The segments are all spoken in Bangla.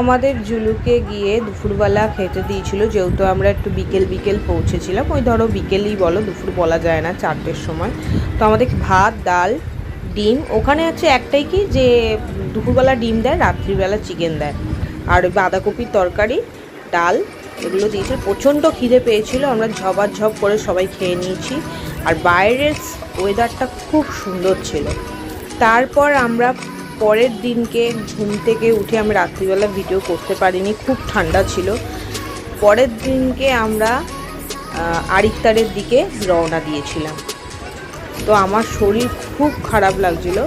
আমাদের জুলুকে গিয়ে দুপুরবেলা খেতে দিয়েছিল, যেহেতু আমরা একটু বিকেল বিকেল পৌঁছেছিলাম। ওই ধরো বিকেলই বলো, দুপুর বলা যায় না, চারটের সময়। তো আমাদের ভাত, ডাল, ডিম, ওখানে হচ্ছে একটাই কি যে দুপুরবেলা ডিম দেয়, রাত্রিবেলা চিকেন দেয়। আর বাঁধাকপির তরকারি, ডাল এগুলো দিয়েছিল প্রচণ্ড খিদে পেয়েছিল, আমরা ঝপার ঝপ করে সবাই খেয়ে নিয়েছি। আর বাইরের ওয়েদারটা খুব সুন্দর ছিল। তারপর আমরা পরের দিনকে ঘুম থেকে উঠে আমি রাত্রিবেলা ভিডিও করতে পারিনি, খুব ঠান্ডা ছিল। পরের দিনকে আমরা আরিকতারের দিকে রওনা দিয়েছিলাম। তো আমার শরীর খুব খারাপ লাগছিল।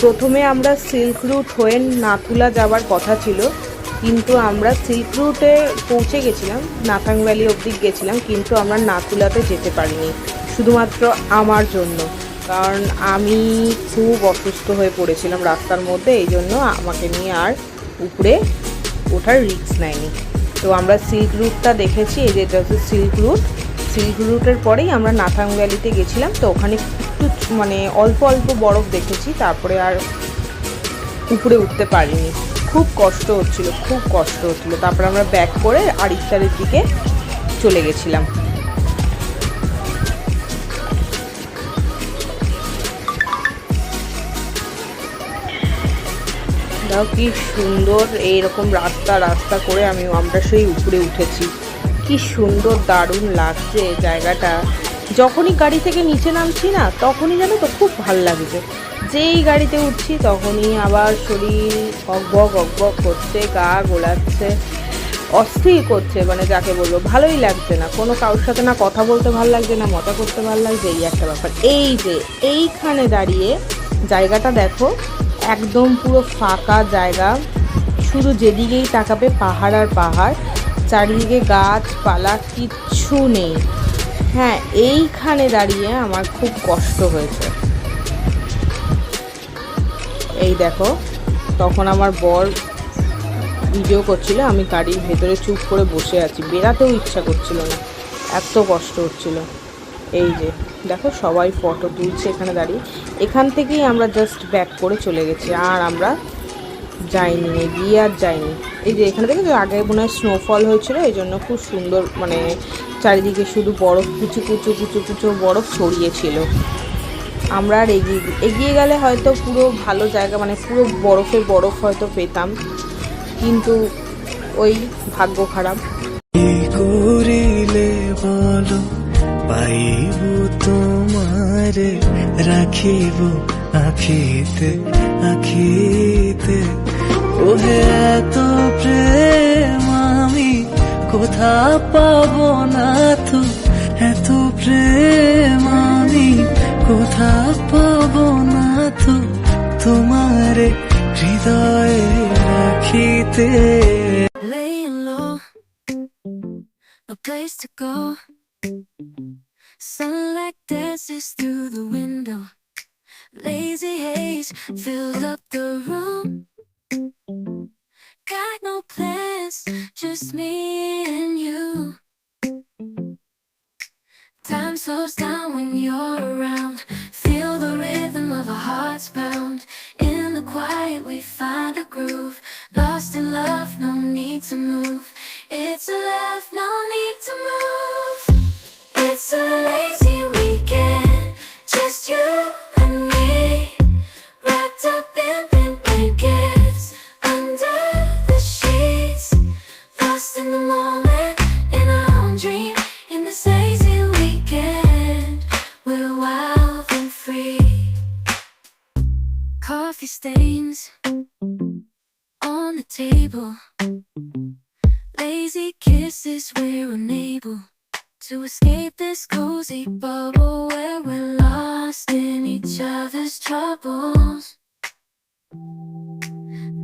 প্রথমে আমরা সিল্ক রুট হয়ে নাথুলা যাওয়ার কথা ছিল, কিন্তু আমরা সিল্ক রুটে পৌঁছে গেছিলাম, নাথাং ভ্যালি অবধি গেছিলাম, কিন্তু আমরা নাথুলাতে যেতে পারিনি, শুধুমাত্র আমার জন্য। কারণ আমি খুব অসুস্থ হয়ে পড়েছিলাম রাস্তার মধ্যে, এই জন্য আমাকে নিয়ে আর উপরে ওঠার রিস্ক নেয়নি। তো আমরা সিল্ক রুটটা দেখেছি, এই যে এটা হচ্ছে সিল্ক রুট সিল্ক রুটের পরেই আমরা নাথাং ভ্যালিতে গেছিলাম, তো ওখানে একটু মানে অল্প অল্প বরফ দেখেছি, তারপরে আর উপরে উঠতে পারিনি। খুব কষ্ট হচ্ছিল, খুব কষ্ট হচ্ছিল। তারপরে আমরা ব্যাক করে আরিকতারের দিকে চলে গেছিলাম। দাও কি সুন্দর এইরকম রাস্তা রাস্তা করে আমি, আমরা সেই উপরে উঠেছি। কি সুন্দর, দারুণ লাগছে জায়গাটা। যখনই গাড়ি থেকে নিচে নামছি না, তখনই জানো তো খুব ভালো লাগছে। যেই গাড়িতে উঠছি, তখনই আবার শরীর অকবক অকবক করছে, গা গোলাচ্ছে, অস্থির করছে মানে যাকে বলব, ভালোই লাগছে না। কোনো কারোর সাথে না কথা বলতে ভালো লাগছে, না মজা করতে ভালো লাগছে, এই একটা ব্যাপার। এই যে, এইখানে দাঁড়িয়ে জায়গাটা দেখো একদম পুরো ফাঁকা জায়গা। শুধু যেদিকেই তাকাবে পাহাড় আর পাহাড়, চারিদিকে গাছপালা, কিচ্ছু নেই। হ্যাঁ এইখানে দাঁড়িয়ে আমার খুব কষ্ট হয়েছে। এই দেখো, তখন আমার বর ভিডিও করছিল, আমি গাড়ির ভেতরে চুপ করে বসে আছি। বেরাতেও ইচ্ছা করছিল না। এত কষ্ট হচ্ছিল। এই যে, দেখো সবাই ফটো তুলছে এখানে দাঁড়িয়ে। এখান থেকেই আমরা জাস্ট ব্যাক করে চলে গেছি, আর আমরা যাইনি, এগিয়ে আর যাইনি। এই যে এখানে থেকে আগে মনে হয় স্নোফল হয়েছিল, এই জন্য খুব সুন্দর মানে চারিদিকে শুধু বরফ, কুচু কুচু কুচু কুচু বরফ ছড়িয়েছিল। আমরা আর এগিয়ে এগিয়ে গেলে হয়তো পুরো ভালো জায়গা মানে পুরো বরফে বরফ হয়তো পেতাম, কিন্তু ওই ভাগ্য খারাপ। করিলে বলো? পাইব তোমার রাখিব আখিতে আখিতে। ওহে এত প্রেম আমি কোথা পাব না তো। এত প্রেম আমি কোথা পাব না তো। তোমারে হৃদয়ে রাখিতে। laying low, no place to go. Sunlight dances through the window. Lazy haze fills up the room. Got no plans, just me and you. Time slows down when you're around. Feel the rhythm of our hearts pound. In the quiet, we find a groove. Lost in love, no need to move. Coffee stains on the table. Lazy kisses, we're unable to escape this cozy bubble where we're lost in each other's troubles.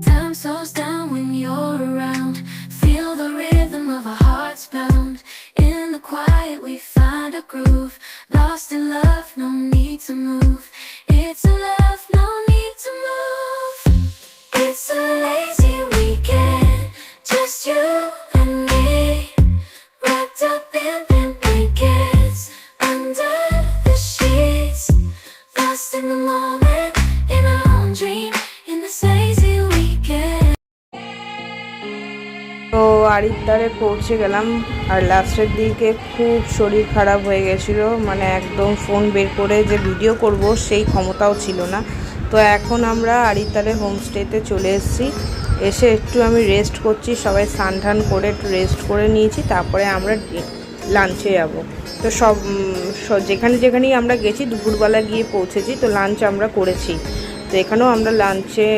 Time slows down when you're around. Feel the rhythm of our hearts pound. In the quiet, we find a groove. Lost in love, no need to move. It's a আরিদ্দারে পৌঁছে গেলাম। আর লাস্টের দিকে খুব শরীর খারাপ হয়ে গেছিল। মানে একদম ফোন বের করে যে ভিডিও করব সেই ক্ষমতাও ছিল না। তো এখন আমরা আরিদ্দারে হোমস্টেতে চলে এসেছি। এসে একটু আমি রেস্ট করছি। সবাই স্নান টান করে একটু রেস্ট করে নিয়েছি। তারপরে আমরা লাঞ্চে যাব। তো সব যেখানে যেখানেই আমরা গেছি, দুপুরবেলা গিয়ে পৌঁছেছি। তো লাঞ্চ আমরা করেছি। তো এখানেও আমরা লাঞ্চে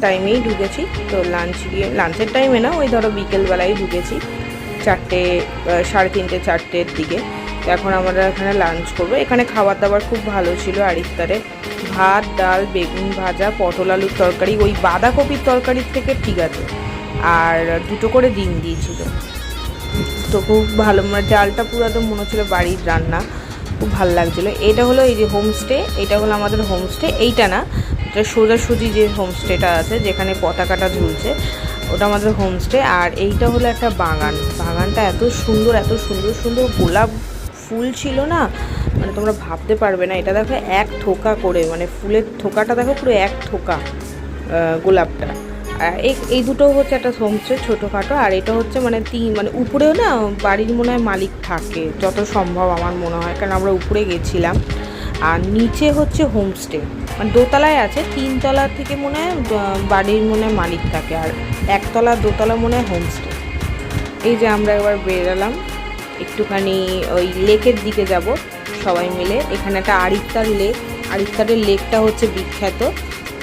টাইমেই ঢুকেছি। তো লাঞ্চ গিয়ে লাঞ্চের টাইমে না, ওই ধরো বিকেলবেলায় ঢুকেছি। চারটে সাড়ে তিনটে, চারটের দিকে। তো এখন আমরা এখানে লাঞ্চ করব। এখানে খাবার দাবার খুব ভালো ছিল আর ভাত, ডাল, বেগুন ভাজা, পটল আলুর তরকারি, ওই বাঁধাকপির তরকারির থেকে ঠিক আছে। আর দুটো করে ডিম দিয়েছিল। তো খুব ভালো মানে ডালটা পুরো তো মনে হচ্ছিল বাড়ির রান্না। খুব ভালো লাগছিল। এটা হলো এই যে হোমস্টে এটা হলো আমাদের হোমস্টে এইটা না এটা সোজাসুজি যে হোমস্টেটা আছে, যেখানে পতাকাটা ঝুলছে, ওটা আমাদের হোমস্টে। আর এইটা হলো একটা বাগান। বাগানটা এত সুন্দর এত সুন্দর সুন্দর গোলাপ ফুল ছিল না মানে তোমরা ভাবতে পারবে না। এটা দেখো এক থোকা করে মানে ফুলের থোকাটা দেখো পুরো এক থোকা গোলাপটা। এই দুটো হচ্ছে একটা হোমস্টে ছোটোখাটো, আর এটা হচ্ছে মানে তিন মানে উপরেও না বাড়ির মনে হয় মালিক থাকে, যত সম্ভব আমার মনে হয়, কারণ আমরা উপরে গেছিলাম। আর নিচে হচ্ছে হোমস্টে। মানে দোতলায় আছে, তিনতলা থেকে মনে হয় বাড়ির মনে হয় মালিক থাকে, আর একতলা, দোতলা মনে হয় হোমস্টে। এই যে আমরা এবার বেরালাম, একটুখানি ওই লেকের দিকে যাব, সবাই মিলে। এখানে একটা আরিত্তার লেক, আরিত্তারের লেকটা হচ্ছে বিখ্যাত,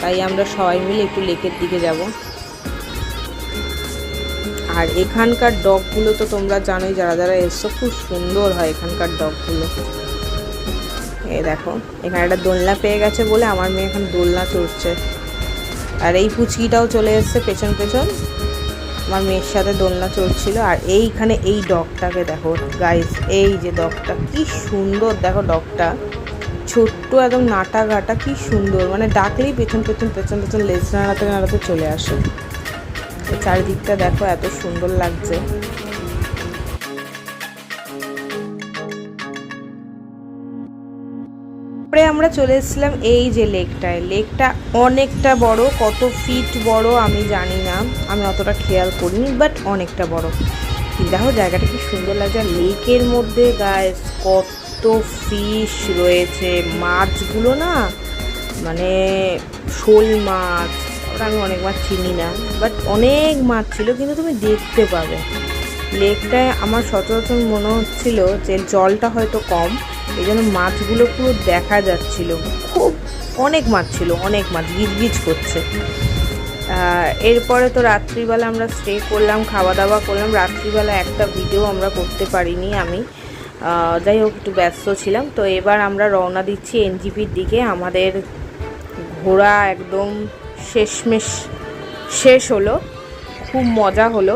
তাই আমরা সবাই মিলে একটু লেকের দিকে যাব। আর এখানকার ডগগুলো তো তোমরা জানোই, যারা যারা এসছো, খুব সুন্দর হয় এখানকার ডগগুলো। এই দেখো, এখানে একটা দোলনা পেয়ে গেছে বলে আমার মেয়ে এখন দোলনা চড়ছে আর এই পুচকিটাও চলে এসছে পেছন পেছন। আমার মেয়ের সাথে দোলনা চড়ছিল আর এইখানে এই ডগটাকে দেখো গাইস এই যে ডগটা, কি সুন্দর দেখো ডগটা। ছোট্ট একদম নাটা গাটা কি সুন্দর মানে ডাকলেই পেছন পেছন পেছন পেছন লেজ নাড়াতে নাড়াতে চলে আসে। চারিদিকটা দেখো এত সুন্দর লাগছে। তারপরে আমরা চলে এসেছিলাম এই যে লেকটায়। লেকটা অনেকটা বড়, কত ফিট বড় আমি জানি না। আমি অতটা খেয়াল করিনি বাট অনেকটা বড়। দেখো, জায়গাটা কি সুন্দর লাগছে। লেকের মধ্যে গায়ে কত ফিশ রয়েছে। মাছগুলো না মানে শোল মাছ, ওটা আমি অনেক মাছ চিনি না বাট অনেক মাছ ছিল, কিন্তু তুমি দেখতে পাবে। লেকটায় আমার সচরাচর মনে হচ্ছিল যে জলটা হয়তো কম এই জন্য মাছগুলো পুরো দেখা যাচ্ছিল। খুব অনেক মাছ ছিল, অনেক মাছ, গিজগিজ করছে। এরপরে তো রাত্রিবেলা আমরা স্টে করলাম খাওয়া দাওয়া করলাম। রাত্রিবেলা একটা ভিডিও আমরা করতে পারিনি আমি। যাই হোক, একটু ব্যস্ত ছিলাম। তো এবার আমরা রওনা দিচ্ছি এনজিপির দিকে। আমাদের ঘোরা একদম শেষমেশ, শেষ হলো। খুব মজা হলো।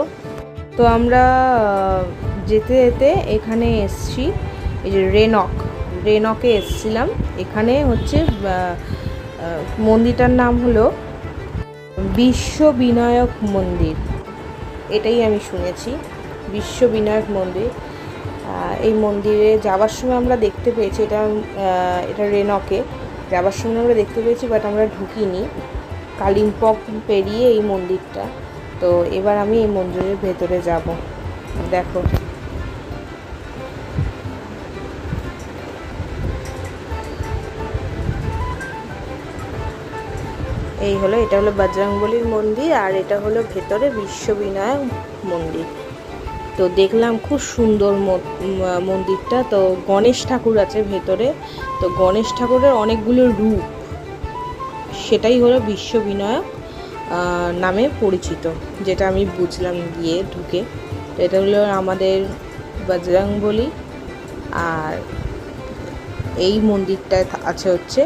তো আমরা যেতে যেতে এখানে এসছি। এই যে রেনক। রেনকে এসছিলাম এখানে হচ্ছে মন্দিরটার নাম হলো বিশ্ববিনায়ক মন্দির। এটাই আমি শুনেছি, বিশ্ববিনায়ক মন্দির। এই মন্দিরে যাওয়ার সময় আমরা দেখতে পেয়েছি, এটা এটা রেনকে। যাওয়ার সময় আমরা দেখতে পেয়েছি বাট আমরা ঢুকিনি। কালিম্পং পেরিয়ে এই মন্দিরটা। তো এবার আমি এই মন্দিরের ভেতরে যাব। দেখো। এই হলো, এটা হলো বজরংবলির মন্দির আর এটা হলো ভেতরে বিশ্ববিনায়ক মন্দির। তো দেখলাম খুব সুন্দর মন্দিরটা। তো গণেশ ঠাকুর আছে ভেতরে। তো গণেশ ঠাকুরের অনেকগুলো রূপ, সেটাই হলো বিশ্ববিনায়ক নামে পরিচিত, যেটা আমি বুঝলাম গিয়ে ঢুকে। তো এটা হলো আমাদের বজরংবলী। আর এই মন্দিরটায় আছে হচ্ছে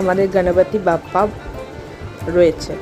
আমাদের গণপতি বাপ্পা রয়েছে।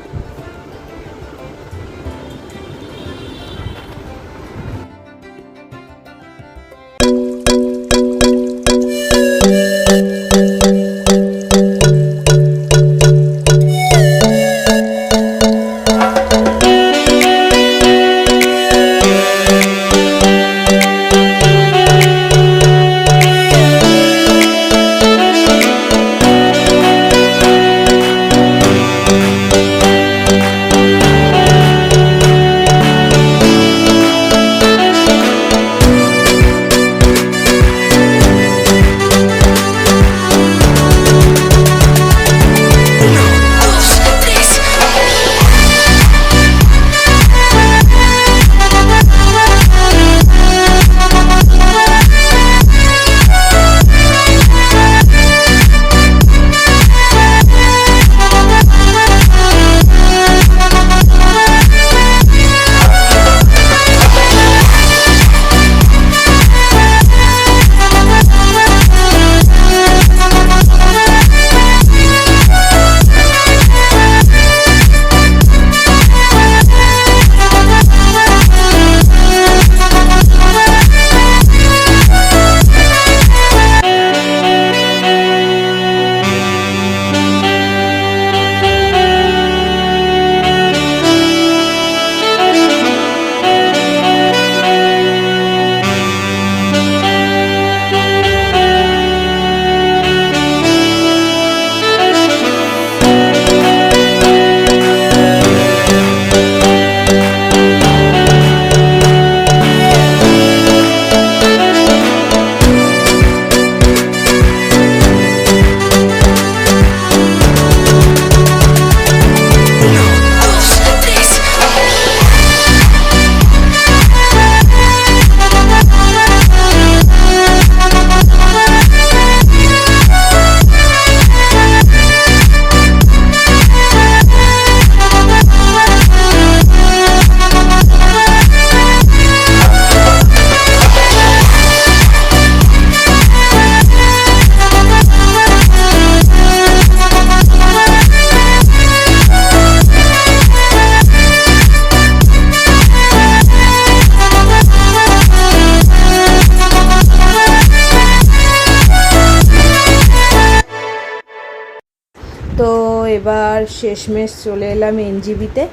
এবার শেষমেশ চলে এলাম এনজিবিতে।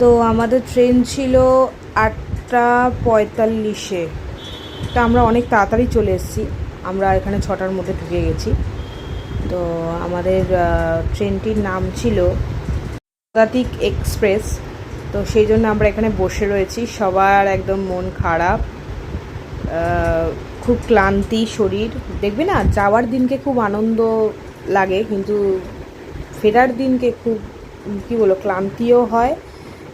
তো আমাদের ট্রেন ছিল আটটা পঁয়তাল্লিশে। তো আমরা অনেক তাড়াতাড়ি চলে এসেছি। আমরা এখানে ছটার মধ্যে ঢুকে গেছি। তো আমাদের ট্রেনটির নাম ছিল পদাতিক এক্সপ্রেস। তো সেই জন্য আমরা এখানে বসে রয়েছি। সবার একদম মন খারাপ। খুব ক্লান্তি শরীর। দেখবে না, যাওয়ার দিনকে খুব আনন্দ লাগে, কিন্তু ফেরার দিনকে খুব, কি বলো ক্লান্তিও হয়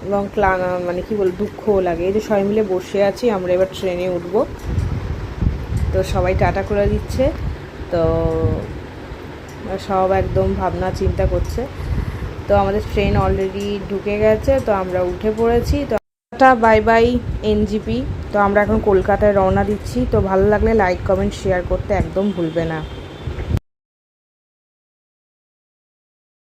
এবং ক্লা মানে কি বল দুঃখও লাগে। এই যে সবাই মিলে বসে আছি, আমরা এবার ট্রেনে উঠবো। তো সবাই টাটা করে দিচ্ছে। তো সব একদম ভাবনা চিন্তা করছে। তো আমাদের ট্রেন অলরেডি ঢুকে গেছে, তো আমরা উঠে পড়েছি। তো টাটা বাই বাই এনজিপি তো আমরা এখন কলকাতায় রওনা দিচ্ছি। তো ভালো লাগলে লাইক কমেন্ট শেয়ার করতে একদম ভুলবে না।